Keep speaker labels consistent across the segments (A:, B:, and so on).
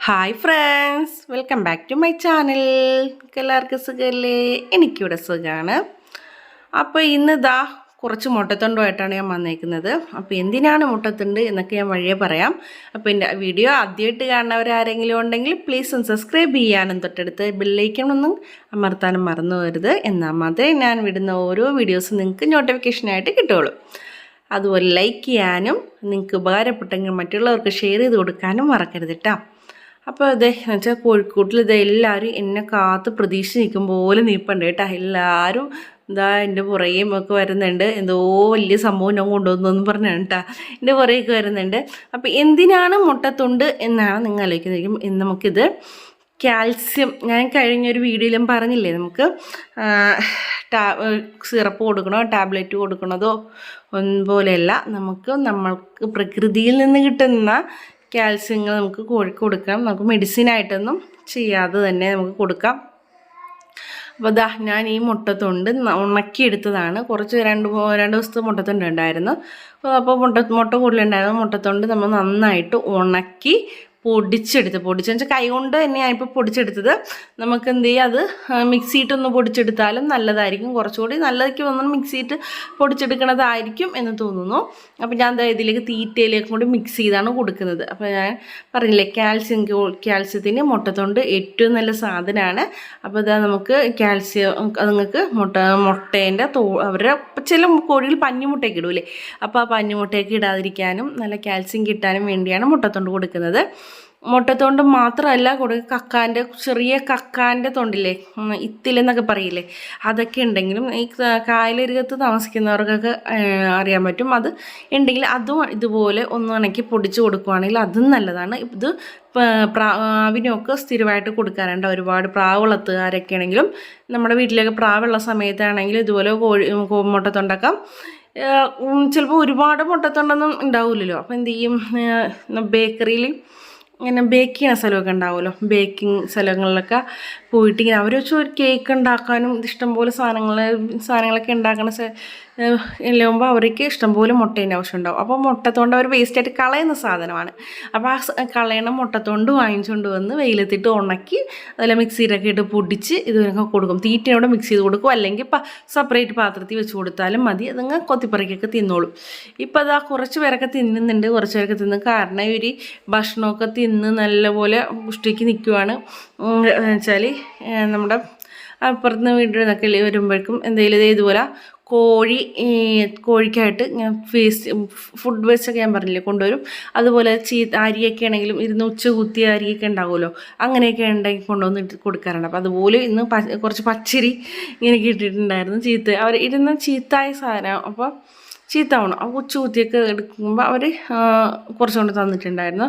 A: Hi friends welcome back to my channel എല്ലാവർക്കും സുഖമല്ലേ എനിക്കിവിടെ സുഖമാണ് അപ്പോൾ ഇന്ന് ഇതാ കുറച്ച് മുട്ടത്തൊണ്ടുമായിട്ടാണ് ഞാൻ വന്നേക്കുന്നത്. അപ്പോൾ എന്തിനാണ് മുട്ടത്തുണ്ട് എന്നൊക്കെ ഞാൻ വഴിയെ പറയാം. അപ്പോൾ എന്റെ വീഡിയോ ആദ്യമായിട്ട് കാണുന്നവരാരെങ്കിലും ഉണ്ടെങ്കിൽ പ്ലീസ് ഒന്ന് സബ്സ്ക്രൈബ് ചെയ്യാനും തൊട്ടടുത്ത് ബെല്ലൈക്കണമെന്നും അമർത്താനും മറന്നു വരുത് എന്നാൽ മാത്രമേ ഞാൻ വിടുന്ന ഓരോ വീഡിയോസും നിങ്ങൾക്ക് നോട്ടിഫിക്കേഷനായിട്ട് കിട്ടുകയുള്ളൂ. അതുപോലെ ലൈക്ക് ചെയ്യാനും നിങ്ങൾക്ക് ഉപകാരപ്പെട്ടെങ്കിൽ മറ്റുള്ളവർക്ക് ഷെയർ ചെയ്ത് കൊടുക്കാനും മറക്കരുത് കേട്ടോ അപ്പോൾ അതെ എന്ന് വെച്ചാൽ കോഴിക്കോട്ടിൽ ഇത് എല്ലാവരും എന്നെ കാത്ത് പ്രതീക്ഷ നിൽക്കും പോലെ നീപ്പുണ്ട് കേട്ടോ. എല്ലാവരും എന്താ എന്റെ പുറകെയും ഒക്കെ വരുന്നുണ്ട്. എന്തോ വലിയ സംഭവം ഞാൻ കൊണ്ടുവന്നു പറഞ്ഞാണ് കേട്ടോ. എന്റെ പുറകെയൊക്കെ വരുന്നുണ്ട്. അപ്പോൾ എന്തിനാണ് മുട്ടത്തുണ്ട് എന്നാണ് നിങ്ങൾ ആലോചിക്കുന്നത് നമുക്കിത് കാൽസ്യം ഞാൻ കഴിഞ്ഞൊരു വീഡിയോയിലും പറഞ്ഞില്ലേ നമുക്ക്? ടാ സിറപ്പ് കൊടുക്കണോ ടാബ്ലറ്റ് കൊടുക്കണതോ ഒന്നുപോലെയല്ല നമുക്ക് നമ്മൾക്ക് പ്രകൃതിയിൽ നിന്ന് കിട്ടുന്ന കാൽസ്യങ്ങൾ നമുക്ക് കോഴിക്ക് കൊടുക്കാം. നമുക്ക് മെഡിസിനായിട്ടൊന്നും ചെയ്യാതെ തന്നെ നമുക്ക് കൊടുക്കാം. അപ്പോൾ ദാ ഞാൻ ഈ മുട്ടത്തുണ്ട് ഉണക്കിയെടുത്തതാണ്. കുറച്ച് രണ്ട് രണ്ട് ദിവസത്തെ മുട്ടത്തുണ്ട് ഉണ്ടായിരുന്നു. അപ്പോൾ മുട്ട മുട്ട കൂടുതലുണ്ടായിരുന്നു മുട്ടത്തുണ്ട് നമ്മൾ നന്നായിട്ട് ഉണക്കി പൊടിച്ചെടുത്ത് പൊടിച്ചെന്ന് വെച്ചാൽ കൈ കൊണ്ട് തന്നെയാണ് ഇപ്പോൾ പൊടിച്ചെടുത്തത്. നമുക്ക് എന്ത് ചെയ്യുക അത് മിക്സിയിട്ടൊന്ന് പൊടിച്ചെടുത്താലും നല്ലതായിരിക്കും. കുറച്ചുകൂടി നല്ലതൊക്കെ ഒന്ന് മിക്സിയിട്ട് പൊടിച്ചെടുക്കണതായിരിക്കും എന്ന് തോന്നുന്നു. അപ്പോൾ ഞാൻ ഇതിലേക്ക് തീറ്റയിലേക്കും കൂടി മിക്സ് ചെയ്താണ് കൊടുക്കുന്നത്. അപ്പോൾ ഞാൻ പറഞ്ഞില്ലേ കാൽസ്യം കാൽസ്യത്തിന് മുട്ടത്തൊണ്ട് ഏറ്റവും നല്ല സാധനമാണ് അപ്പോൾ ഇതാ നമുക്ക് കാൽസ്യം അതുങ്ങൾക്ക് മുട്ട മുട്ടേന്റെ തോ അവരുടെ ചില കോഴികൾ പഞ്ഞിമുട്ടയൊക്കെ ഇടൂലേ അപ്പോൾ ആ പഞ്ഞിമുട്ടയൊക്കെ ഇടാതിരിക്കാനും നല്ല കാൽസ്യം കിട്ടാനും വേണ്ടിയാണ് മുട്ടത്തൊണ്ട് കൊടുക്കുന്നത്. മുട്ടത്തൊണ്ട് മാത്രമല്ല കൊടുക്കുക കക്കാന്റെ ചെറിയ കക്കാന്റെ തൊണ്ടില്ലേ ഇത്തിലെന്നൊക്കെ പറയില്ലേ അതൊക്കെ ഉണ്ടെങ്കിലും ഈ കായലരികത്ത് താമസിക്കുന്നവർക്കൊക്കെ അറിയാൻ പറ്റും. അത് ഉണ്ടെങ്കിൽ അതും ഇതുപോലെ ഒന്ന് ഉണക്കി പൊടിച്ച് കൊടുക്കുവാണെങ്കിൽ അതും നല്ലതാണ്. ഇത് പ്രാവിനൊക്കെ സ്ഥിരമായിട്ട് കൊടുക്കാറുണ്ട്. ഒരുപാട് പ്രാവ് വളർത്തുകാരൊക്കെ ആണെങ്കിലും നമ്മുടെ വീട്ടിലൊക്കെ പ്രാവുള്ള സമയത്താണെങ്കിൽ ഇതുപോലെ കോഴി മുട്ടത്തൊണ്ടൊക്കെ ചിലപ്പോൾ ഒരുപാട് മുട്ടത്തൊണ്ടൊന്നും ഉണ്ടാവില്ലല്ലോ. അപ്പോൾ എന്ത് ചെയ്യും? ബേക്കറിയിൽ ഇങ്ങനെ ബേക്ക് ചെയ്യുന്ന സ്ഥലമൊക്കെ ഉണ്ടാവുമല്ലോ? ബേക്കിംഗ് സ്ഥലങ്ങളിലൊക്കെ പോയിട്ട് ഇങ്ങനെ അവർ വെച്ച് ഒരു കേക്ക് ഉണ്ടാക്കാനും ഇഷ്ടംപോലെ സാധനങ്ങൾ സാധനങ്ങളൊക്കെ ഏഹ് എല്ലാകുമ്പോൾ അവർക്ക് ഇഷ്ടംപോലെ മുട്ടേന്റെ ആവശ്യം ഉണ്ടാവും. അപ്പോൾ മുട്ടത്തോണ്ട് അവർ വേസ്റ്റായിട്ട് കളയുന്ന സാധനമാണ്. അപ്പോൾ ആ കളയണ മുട്ടത്തോണ്ട് വാങ്ങിച്ചുകൊണ്ട് വന്ന് വെയിലത്തിട്ട് ഉണക്കി അതിൽ മിക്സിയിലൊക്കെ ഇട്ട് പൊടിച്ച് ഇതിനൊക്കെ കൊടുക്കും. തീറ്റയോടെ മിക്സ് ചെയ്ത് കൊടുക്കും. അല്ലെങ്കിൽ സെപ്പറേറ്റ് പാത്രത്തിൽ വെച്ച് കൊടുത്താലും മതി. അതങ്ങ് കൊത്തിപ്പറക്കൊക്കെ തിന്നോളും. ഇപ്പോൾ അതാ കുറച്ച് പേരൊക്കെ തിന്നുന്നുണ്ട്. കുറച്ച് പേരൊക്കെ തിന്നു. കാരണം ഇവർ ഭക്ഷണമൊക്കെ തിന്ന് നല്ലപോലെ പുഷ്ടിക്ക് നിൽക്കുവാണ് വെച്ചാൽ നമ്മുടെ അപ്പുറത്ത് വീട്ടിൽ നിന്നൊക്കെ വരുമ്പോഴേക്കും എന്തെങ്കിലും ഇതുപോലെ കോഴി കോഴിക്കായിട്ട് ഞാൻ വേസ്റ്റ് ഫുഡ് വേസ്റ്റ് ഒക്കെ ഞാൻ പറഞ്ഞില്ലേ കൊണ്ടുവരും. അതുപോലെ ചീ അരിയൊക്കെ ആണെങ്കിലും ഇരുന്ന് ഉച്ച കുത്തിയ അരിയൊക്കെ ഉണ്ടാവുമല്ലോ. അങ്ങനെയൊക്കെ ഉണ്ടെങ്കിൽ കൊണ്ടുവന്ന് ഇട്ട് കൊടുക്കാറുണ്ട്. അപ്പോൾ അതുപോലെ ഇന്ന് കുറച്ച് പച്ചരി ഇങ്ങനെ കിട്ടിയിട്ടുണ്ടായിരുന്നു ചീത്ത. അവർ ഇരുന്ന ചീത്തായ സാധനം. അപ്പോൾ ചീത്താവണം ആ കൊച്ചു കുത്തിയൊക്കെ എടുക്കുമ്പോൾ അവർ കുറച്ചുകൊണ്ട് തന്നിട്ടുണ്ടായിരുന്നു.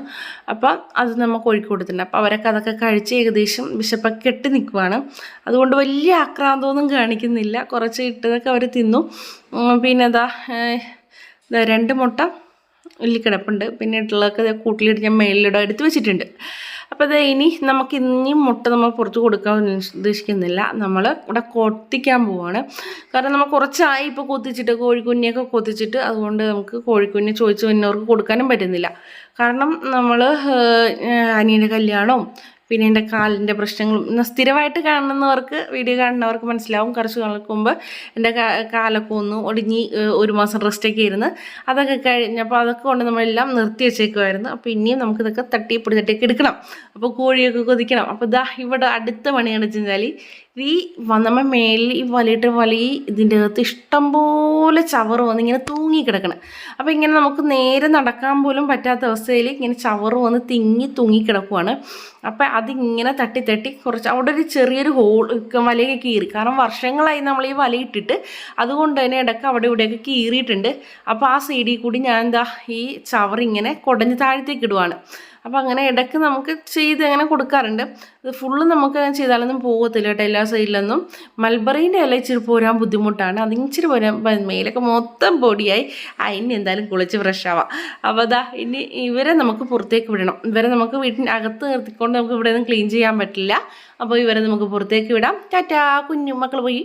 A: അപ്പം അത് നമ്മൾ കൊടുത്തിട്ടുണ്ട് അപ്പോൾ അവരൊക്കെ അതൊക്കെ കഴിച്ച് ഏകദേശം വിശപ്പൊക്കെ കെട്ടി നിൽക്കുവാണ് അതുകൊണ്ട് വലിയ ആക്രാന്തമൊന്നും കാണിക്കുന്നില്ല. കുറച്ച് ഇട്ടതൊക്കെ അവർ തിന്നു. പിന്നെ എന്താ രണ്ട് മുട്ട ഉള്ളിക്കിടപ്പുണ്ട് പിന്നെ ഇട്ടുള്ളതൊക്കെ കൂട്ടിലിട്ട് ഞാൻ മേളിലിടാൻ എടുത്ത് വെച്ചിട്ടുണ്ട്. അപ്പോൾ അത് ഇനി നമുക്ക് ഇനിയും മുട്ട നമ്മൾ പുറത്ത് കൊടുക്കാൻ ഉദ്ദേശിക്കുന്നില്ല. നമ്മൾ ഇവിടെ കൊത്തിക്കാൻ പോവാണ്. കാരണം നമ്മൾ കുറച്ചായി ഇപ്പോൾ കൊത്തിച്ചിട്ട് കോഴിക്കുഞ്ഞിയൊക്കെ കൊത്തിച്ചിട്ട് അതുകൊണ്ട് നമുക്ക് കോഴിക്കുഞ്ഞ് ചോദിച്ചു വന്നവർക്ക് കൊടുക്കാനും പറ്റുന്നില്ല. കാരണം നമ്മൾ അനിയന്റെ കല്യാണവും പിന്നെ എന്റെ കാലിന്റെ പ്രശ്നങ്ങളും സ്ഥിരമായിട്ട് കാണുന്നവർക്ക് വീഡിയോ കാണുന്നവർക്ക് മനസ്സിലാവും. കുറച്ച് നാൾക്ക് മുമ്പ് എന്റെ കാലൊക്കെ ഒന്ന് ഒടിഞ്ഞ് ഒരു മാസം റെസ്റ്റൊക്കെ ഇരുന്ന് അതൊക്കെ കഴിഞ്ഞപ്പോൾ അതൊക്കെ കൊണ്ട് നമ്മളെല്ലാം നിർത്തി വെച്ചേക്കുമായിരുന്നു അപ്പോൾ ഇനിയും നമുക്കിതൊക്കെ തട്ടിപ്പൊടി തട്ടിയൊക്കെ എടുക്കണം. അപ്പോൾ കോഴിയൊക്കെ കൊതിക്കണം. അപ്പോൾ ഇതാ ഇവിടെ അടുത്ത പണിയെന്ന് വെച്ചാൽ ഈ വന്നമ്മ മേലിൽ ഈ വലിയിട്ട് വലി ഇതിന്റെ അകത്ത് ഇഷ്ടംപോലെ ചവറ് വന്ന് ഇങ്ങനെ തൂങ്ങി കിടക്കണം. അപ്പോൾ ഇങ്ങനെ നമുക്ക് നേരെ നടക്കാൻ പോലും പറ്റാത്ത അവസ്ഥയിൽ ഇങ്ങനെ ചവറ് വന്ന് തിങ്ങി തൂങ്ങി കിടക്കുവാണ്. അപ്പോൾ അതിങ്ങനെ തട്ടി തട്ടി കുറച്ച് അവിടെ ഒരു ചെറിയൊരു ഹോൾ വലയൊക്കെ കീറി. കാരണം വർഷങ്ങളായി നമ്മൾ ഈ വലയിട്ടിട്ട് അതുകൊണ്ട് തന്നെ ഇടയ്ക്ക് അവിടെ ഇവിടെയൊക്കെ കീറിയിട്ടുണ്ട്. അപ്പോൾ ആ സൈഡിൽ കൂടി ഞാൻ എന്താ ഈ ചവറിങ്ങനെ കുടഞ്ഞ് താഴത്തേക്ക് ഇടുവാണ്. അപ്പോൾ അങ്ങനെ ഇടയ്ക്ക് നമുക്ക് ചെയ്ത് അങ്ങനെ കൊടുക്കാറുണ്ട്. ഇത് ഫുള്ള് നമുക്ക് ചെയ്താലൊന്നും പോകത്തില്ല കേട്ടോ എല്ലാ സൈഡിലൊന്നും മൽബറീന്റെ ഇല ഇച്ചിരി പോരാൻ ബുദ്ധിമുട്ടാണ്. അത് ഇച്ചിരി പോരാൻ മേലൊക്കെ മൊത്തം പൊടിയായി. അതിന് എന്തായാലും കുളിച്ച് ഫ്രഷ് ആവാം. അപ്പോൾ അതാ ഇനി ഇവരെ നമുക്ക് പുറത്തേക്ക് വിടണം. ഇവരെ നമുക്ക് വീട്ടിന് അകത്ത് നിർത്തിക്കൊണ്ട് നമുക്ക് ഇവിടെ നിന്ന് ക്ലീൻ ചെയ്യാൻ പറ്റില്ല. അപ്പോൾ ഇവരെ നമുക്ക് പുറത്തേക്ക് വിടാം. ടാറ്റാ കുഞ്ഞു മക്കൾ പോയി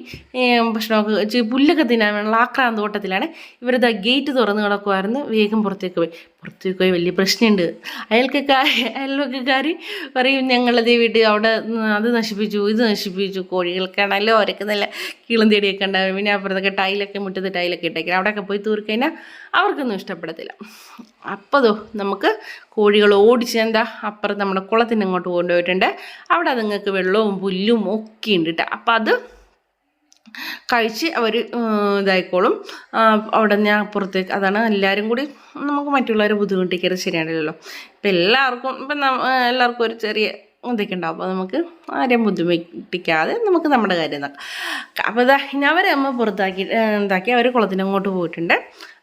A: ഭക്ഷണമൊക്കെ പുല്ലൊക്കെ വേണമെങ്കിൽ ആക്രാന്തോട്ടത്തിലാണ് ഇവരത് ഗേറ്റ് തുറന്ന് കിടക്കുമായിരുന്നു വേഗം പുറത്തേക്ക് പോയി. പുറത്തേക്ക് പോയി വലിയ പ്രശ്നമുണ്ട്. അയൽക്കാർ അയൽവക്കാരി പറയും ഞങ്ങളത് വീട് അവിടെ അത് നശിപ്പിച്ചു ഇത് നശിപ്പിച്ചു കോഴികൾക്കാണല്ലോ അവരൊക്കെ നല്ല കീളം തേടിയൊക്കെ ഉണ്ടാവും പിന്നെ അപ്പുറത്തൊക്കെ ടൈലൊക്കെ മുറ്റത്ത് ടൈലൊക്കെ ഇട്ടേക്കാം അവിടെയൊക്കെ പോയി തീർക്കഴിഞ്ഞാൽ അവർക്കൊന്നും ഇഷ്ടപ്പെടത്തില്ല. അപ്പോൾ അതോ നമുക്ക് കോഴികൾ ഓടിച്ച് എന്താ അപ്പുറം നമ്മുടെ കുളത്തിന് അങ്ങോട്ട് കൊണ്ടുപോയിട്ടുണ്ട്. അവിടെ അതുങ്ങൾക്ക് വെള്ളവും പുല്ലും ഒക്കെ ഉണ്ട് കേട്ടോ അപ്പം അത് കഴിച്ച് അവർ ഇതായിക്കോളും. അവിടെ ഞാൻ അപ്പുറത്തേക്ക് അതാണ് എല്ലാവരും കൂടി നമുക്ക് മറ്റുള്ളവരെ ബുദ്ധിമുട്ടിക്കരുത് ശരിയാണല്ലോ ഇപ്പം എല്ലാവർക്കും ഇപ്പം എല്ലാവർക്കും ഒരു ചെറിയ ഇതൊക്കെ ഉണ്ടാവും അപ്പോൾ നമുക്ക് ആരെയും ബുദ്ധിമുട്ടിക്കാതെ നമുക്ക് നമ്മുടെ കാര്യം നോക്കാം. അപ്പോൾ ഇതാ ഇനി അവരെ അമ്മ പുറത്താക്കി ഇതാക്കി അവർ കുളത്തിനങ്ങോട്ട് പോയിട്ടുണ്ട്.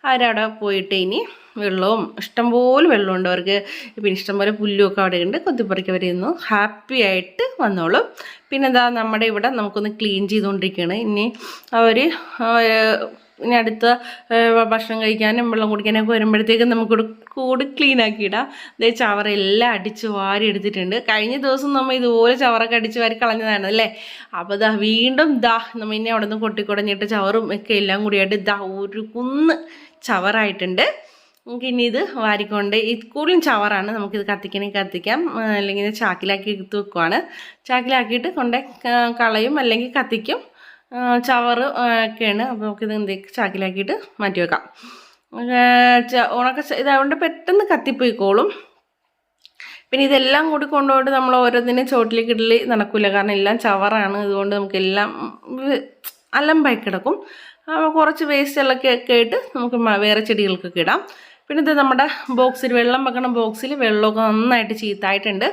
A: അവരവിടെ പോയിട്ട് ഇനി വെള്ളവും ഇഷ്ടംപോലെ വെള്ളമുണ്ട്. അവർക്ക് പിന്നെ ഇഷ്ടംപോലെ പുല്ലുമൊക്കെ അവിടെ ഉണ്ട്. കൊത്തിപ്പറിക്ക് അവർ ഇന്ന് ഹാപ്പി ആയിട്ട് വന്നോളും. പിന്നെന്താ നമ്മുടെ ഇവിടെ നമുക്കൊന്ന് ക്ലീൻ ചെയ്തുകൊണ്ടിരിക്കുകയാണ്. ഇനി അവർ ഇനി അടുത്ത ഭക്ഷണം കഴിക്കാനും വെള്ളം കുടിക്കാനൊക്കെ വരുമ്പോഴത്തേക്കും നമുക്കിവിടെ കൂടി ക്ലീൻ ആക്കിയിടാം. അതേ ചവറെല്ലാം അടിച്ച് വാരി എടുത്തിട്ടുണ്ട്. കഴിഞ്ഞ ദിവസം നമ്മൾ ഇതുപോലെ ചവറൊക്കെ അടിച്ച് വാരി കളഞ്ഞതാണ് അല്ലേ? അപ്പോൾ ദാ വീണ്ടും ദാ നമ്മൾ ഇനി അവിടെ നിന്ന് കൊട്ടിക്കുടഞ്ഞിട്ട് ചവറും ഒക്കെ എല്ലാം കൂടിയായിട്ട് ദാ ഒരു കുന്ന് ചവറായിട്ടുണ്ട്. നമുക്ക് ഇനി ഇത് വാരിക്കൊണ്ട് ഇത് കൂടുതലും ചവറാണ് നമുക്കിത് കത്തിക്കണമെങ്കിൽ കത്തിക്കാം. അല്ലെങ്കിൽ ചാക്കിലാക്കി എടുത്ത് വെക്കുവാണ്. ചാക്കിലാക്കിയിട്ട് കൊണ്ടേ കളയും അല്ലെങ്കിൽ കത്തിക്കും. ചവറ് ഒക്കെയാണ്. അപ്പോൾ നമുക്കിത് എന്ത് ചാക്കിലാക്കിയിട്ട് മാറ്റി വെക്കാം ഉണക്ക ഇതായതുകൊണ്ട് പെട്ടെന്ന് കത്തിപ്പോയിക്കോളും. പിന്നെ ഇതെല്ലാം കൂടി കൊണ്ടുപോയിട്ട് നമ്മൾ ഓരോന്നിനെ ചോട്ടിലേക്ക് ഇടലി നടക്കില്ല കാരണം എല്ലാം ചവറാണ്. അതുകൊണ്ട് നമുക്കെല്ലാം അലമ്പായി കിടക്കും. അപ്പോൾ കുറച്ച് വേസ്റ്റ് ഒക്കെ ആയിട്ട് നമുക്ക് വേറെ ചെടികൾക്കൊക്കെ ഇടാം. പിന്നെ ഇത് നമ്മുടെ ബോക്സിൽ വെള്ളം വെക്കണ ബോക്സിൽ വെള്ളമൊക്കെ നന്നായിട്ട് ചീത്തായിട്ടുണ്ട്.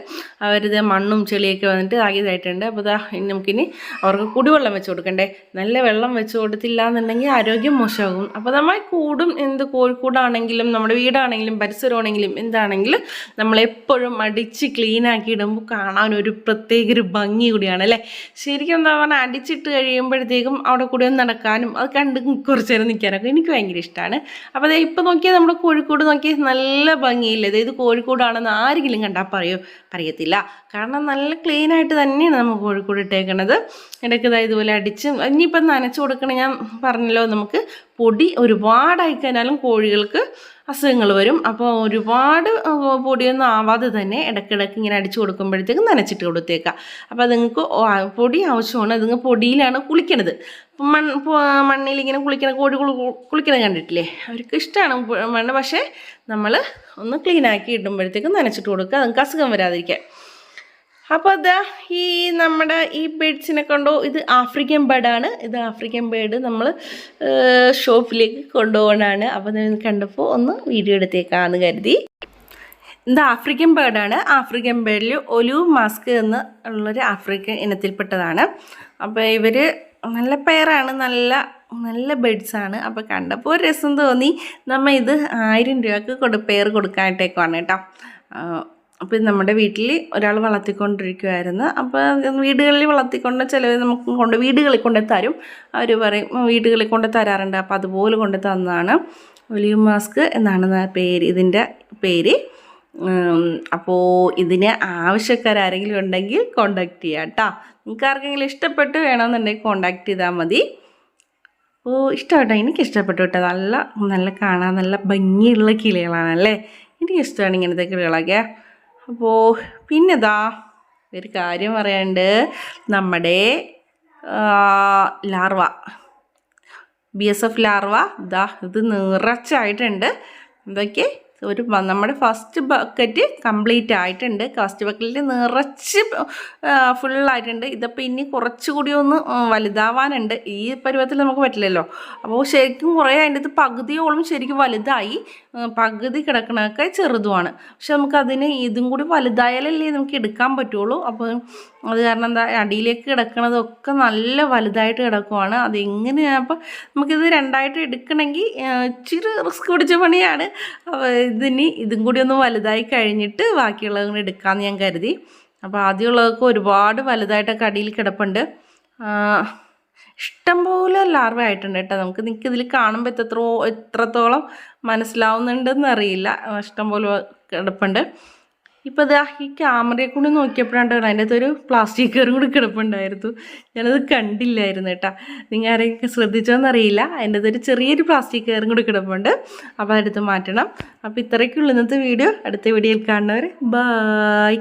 A: അവരിത് മണ്ണും ചെളിയൊക്കെ വന്നിട്ട് ആകിയതായിട്ടുണ്ട് അപ്പോൾ ഇതാ ഇനി നമുക്കിനി അവർക്ക് കുടിവെള്ളം വെച്ച് കൊടുക്കണ്ടേ. നല്ല വെള്ളം വെച്ച് കൊടുത്തില്ല എന്നുണ്ടെങ്കിൽ ആരോഗ്യം മോശമാകും. അപ്പോൾ നമ്മൾ കൂടും എന്ത് കോഴിക്കൂടാണെങ്കിലും നമ്മുടെ വീടാണെങ്കിലും പരിസരമാണെങ്കിലും എന്താണെങ്കിലും നമ്മളെപ്പോഴും അടിച്ച് ക്ലീനാക്കി ഇടുമ്പോൾ കാണാൻ ഒരു പ്രത്യേക ഒരു ഭംഗി കൂടിയാണ് അല്ലേ? ശരിക്കും എന്താ പറഞ്ഞാൽ അടിച്ചിട്ട് കഴിയുമ്പോഴത്തേക്കും അവിടെ കൂടെ ഒന്ന് നടക്കാനും അത് കണ്ട് കുറച്ച് നേരം നിൽക്കാനൊക്കെ എനിക്ക് ഭയങ്കര ഇഷ്ടമാണ്. അപ്പോൾ ഇപ്പോൾ നോക്കിയാൽ നമ്മുടെ കോഴിക്കോട് നോക്കി നല്ല ഭംഗിയില്ലേ? ഇത് കോഴിക്കോടാണെന്ന് ആരെങ്കിലും കണ്ടാൽ പറയോ? പറയത്തില്ല. കാരണം നല്ല ക്ലീൻ ആയിട്ട് തന്നെയാണ് നമ്മൾ കോഴിക്കോട് ഇട്ടേക്കണത്. ഇടയ്ക്ക് ഇതാ ഇതുപോലെ അടിച്ച് ഇനിയിപ്പം നനച്ച് കൊടുക്കണ ഞാൻ പറഞ്ഞല്ലോ നമുക്ക് പൊടി ഒരുപാടായി കഴിഞ്ഞാലും കോഴികൾക്ക് അസുഖങ്ങൾ വരും. അപ്പോൾ ഒരുപാട് പൊടിയൊന്നും ആവാതെ തന്നെ ഇടയ്ക്കിടയ്ക്ക് ഇങ്ങനെ അടിച്ചു കൊടുക്കുമ്പോഴത്തേക്കും നനച്ചിട്ട് കൊടുത്തേക്കാം. അപ്പോൾ നിങ്ങൾക്ക് പൊടി ആവശ്യമാണ്. അതുങ്ങൾ പൊടിയിലാണ് കുളിക്കണത്. മൺ മണ്ണിൽ ഇങ്ങനെ കുളിക്കണ കോഴി കുളി കുളിക്കണത് കണ്ടിട്ടില്ലേ? അവർക്ക് ഇഷ്ടമാണ് മണ്ണ്. പക്ഷേ നമ്മൾ ഒന്ന് ക്ലീനാക്കി ഇടുമ്പോഴത്തേക്ക് നനച്ചിട്ട് കൊടുക്കുക അതുങ്ങൾക്ക് അസുഖം വരാതിരിക്കാൻ. അപ്പോൾ അതാ ഈ നമ്മുടെ ഈ ബേഡ്സിനെ കൊണ്ടോ? ഇത് ആഫ്രിക്കൻ ബേഡാണ്. ഇത് ആഫ്രിക്കൻ ബേഡ് നമ്മൾ ഷോപ്പിലേക്ക് കൊണ്ടുപോകണാണ്. അപ്പോൾ ഇത് കണ്ടപ്പോൾ ഒന്ന് വീഡിയോ എടുത്തേക്കാന്ന് കരുതി. ഇത് ആഫ്രിക്കൻ ബേഡാണ്. ആഫ്രിക്കൻ ബേഡിൽ ഒലു മാസ്ക് എന്ന് ഉള്ളൊരു ആഫ്രിക്കൻ ഇനത്തിൽപ്പെട്ടതാണ്. അപ്പോൾ ഇവർ നല്ല പെയറാണ്. നല്ല നല്ല ബേഡ്സാണ് അപ്പോൾ കണ്ടപ്പോൾ രസം തോന്നി. നമ്മൾ ഇത് ആയിരം രൂപക്ക് കൊടു പെയർ കൊടുക്കാനായിട്ടേക്കാണ് കേട്ടോ. അപ്പോൾ നമ്മുടെ വീട്ടിൽ ഒരാൾ വളർത്തിക്കൊണ്ടിരിക്കുമായിരുന്നു അപ്പോൾ വീടുകളിൽ വളർത്തിക്കൊണ്ട് ചിലവ് നമുക്ക് കൊണ്ട് വീടുകളിൽ കൊണ്ട് തരും. അവർ പറയും "ഉം, വീടുകളിൽ കൊണ്ട് തരാറുണ്ട്. അപ്പോൾ അതുപോലെ കൊണ്ട് തന്നതാണ് ഒലിവ് മാസ്ക് എന്നാണ് പേര് ഇതിന്റെ പേര്. അപ്പോൾ ഇതിന് ആവശ്യക്കാരെങ്കിലും ഉണ്ടെങ്കിൽ കോണ്ടാക്ട് ചെയ്യാം കേട്ടോ നിങ്ങൾക്ക് ആർക്കെങ്കിലും ഇഷ്ടപ്പെട്ട് വേണമെന്നുണ്ടെങ്കിൽ കോണ്ടാക്ട് ചെയ്താൽ മതി. ഓ ഇഷ്ടമായിട്ടോ എനിക്ക് ഇഷ്ടപ്പെട്ടു കേട്ടോ നല്ല നല്ല കാണാൻ നല്ല ഭംഗിയുള്ള കിളികളാണല്ലേ എനിക്ക് ഇഷ്ടമാണ് ഇങ്ങനത്തെ കിളികളൊക്കെ. അപ്പോൾ പിന്നെതാ ഒരു കാര്യം പറയാണ്ട് നമ്മുടെ larva. B S F larva. ഇതാ ഇത് നിറച്ചായിട്ടുണ്ട്. എന്തൊക്കെ? ഒരു നമ്മുടെ ഫസ്റ്റ് ബക്കറ്റ് കംപ്ലീറ്റ് ആയിട്ടുണ്ട്. ഫസ്റ്റ് ബക്കറ്റിൽ നിറച്ച് ഫുള്ളായിട്ടുണ്ട് ഇതിപ്പോൾ ഇനി കുറച്ചുകൂടി ഒന്ന് വലുതാവാനുണ്ട്. ഈ പരുവത്തിൽ നമുക്ക് പറ്റില്ലല്ലോ. അപ്പോൾ ശരിക്കും കുറേ അതിന്റെ ഇത് പകുതിയോളം ശരിക്കും വലുതായി. പകുതി കിടക്കണതൊക്കെ ചെറുതുമാണ്. പക്ഷെ നമുക്കതിന് ഇതും കൂടി വലുതായാലല്ലേ നമുക്ക് എടുക്കാൻ പറ്റുള്ളൂ. അപ്പോൾ അത് കാരണം എന്താ അടിയിലേക്ക് കിടക്കണതൊക്കെ നല്ല വലുതായിട്ട് കിടക്കുവാണ്. അതെങ്ങനെയാണ് അപ്പോൾ നമുക്കിത് രണ്ടായിട്ട് എടുക്കണമെങ്കിൽ ഇച്ചിരി റിസ്ക് പിടിച്ച പണിയാണ്. ഇതിനി ഇതും കൂടി ഒന്ന് വലുതായി കഴിഞ്ഞിട്ട് ബാക്കിയുള്ളത് കൂടി എടുക്കാമെന്ന് ഞാൻ കരുതി. അപ്പോൾ ആദ്യമുള്ളതൊക്കെ ഒരുപാട് വലുതായിട്ടൊക്കെ കടിയിൽ കിടപ്പുണ്ട്. ഇഷ്ടംപോലെ ലാർവ ആയിട്ടുണ്ട് കേട്ടോ. നമുക്ക് നിങ്ങൾക്ക് ഇതിൽ കാണുമ്പോൾ എത്രത്തോ എത്രത്തോളം മനസ്സിലാവുന്നുണ്ടെന്ന് അറിയില്ല ഇഷ്ടംപോലെ കിടപ്പുണ്ട്. ഇപ്പോൾ ഇതാ ഈ ക്യാമറയെ കൂടി നോക്കിയപ്പോഴാണ് അതിന്റെ അകത്ത് ഒരു പ്ലാസ്റ്റിക് കയറും കൂടി കിടപ്പുണ്ടായിരുന്നു. ഞാനത് കണ്ടില്ലായിരുന്നു കേട്ടോ. നിങ്ങൾ ആരെയൊക്കെ ശ്രദ്ധിച്ചോന്നറിയില്ല അതിന്റെ അകത്ത് ഒരു ചെറിയൊരു പ്ലാസ്റ്റിക് കയറും കൂടി കിടപ്പുണ്ട്. അപ്പോൾ അതെടുത്ത് മാറ്റണം. അപ്പോൾ ഇത്രയ്ക്കുള്ള ഇന്നത്തെ വീഡിയോ. അടുത്ത വീഡിയോയിൽ കാണുന്നവർ ബായ്